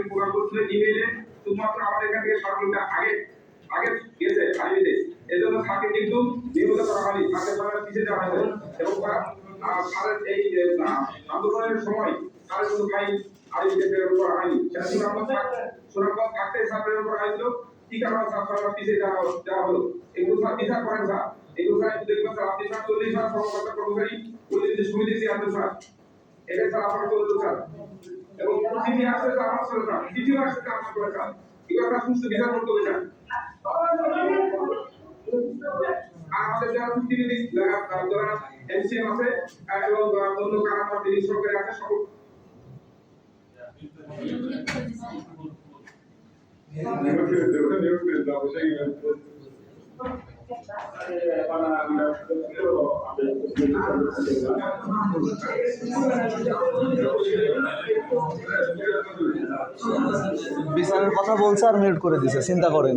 আপনি প্রকাশ করছিলেন ইমেইলে শুধুমাত্র আমাদের এখান থেকে সরকারটা আগে আগে গেছে আইবিতে এই জন্য স্যারকে কিন্তু নিয়মিত করা হয়নি। স্যারকে সবাই পিছিয়ে দেওয়া হয়েছে এবং তারা, এই আন্দোলনের সময় স্যারের কিন্তু ফাইন আইবিতে প্রেরণ করা হয়নি। সুনামগঞ্জ থাকতে স্যার প্রেরণ হয়েছিল। কি কারণে স্যার সবার পিছিয়ে দেওয়া দেওয়া হলো? এগুলো স্যার বিচার করেন স্যার এগুলো স্যার দেখবেন স্যার আপনি স্যার চল্লিশ হাজার কর্মকর্তা কর্মচারী প্রতিনিধি সমিতি চেয়ারম্যান স্যার এটা স্যার আপনার চলতে স্যার এবং চিঠি আসছে স্যার আমার সাথে স্যার চিঠিও আসছে স্যার আমার করে স্যার এগুলো স্যার সুস্থ বিচার করতে হবে আমাদের যারা চুক্তিবিধি যারা আছে এবং অন্য কারামা যিনি সরকারি আছে সকল বিচারের কথা বলছে আর মিউট করে দিছে চিন্তা করেন।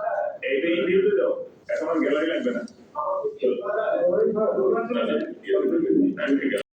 এখন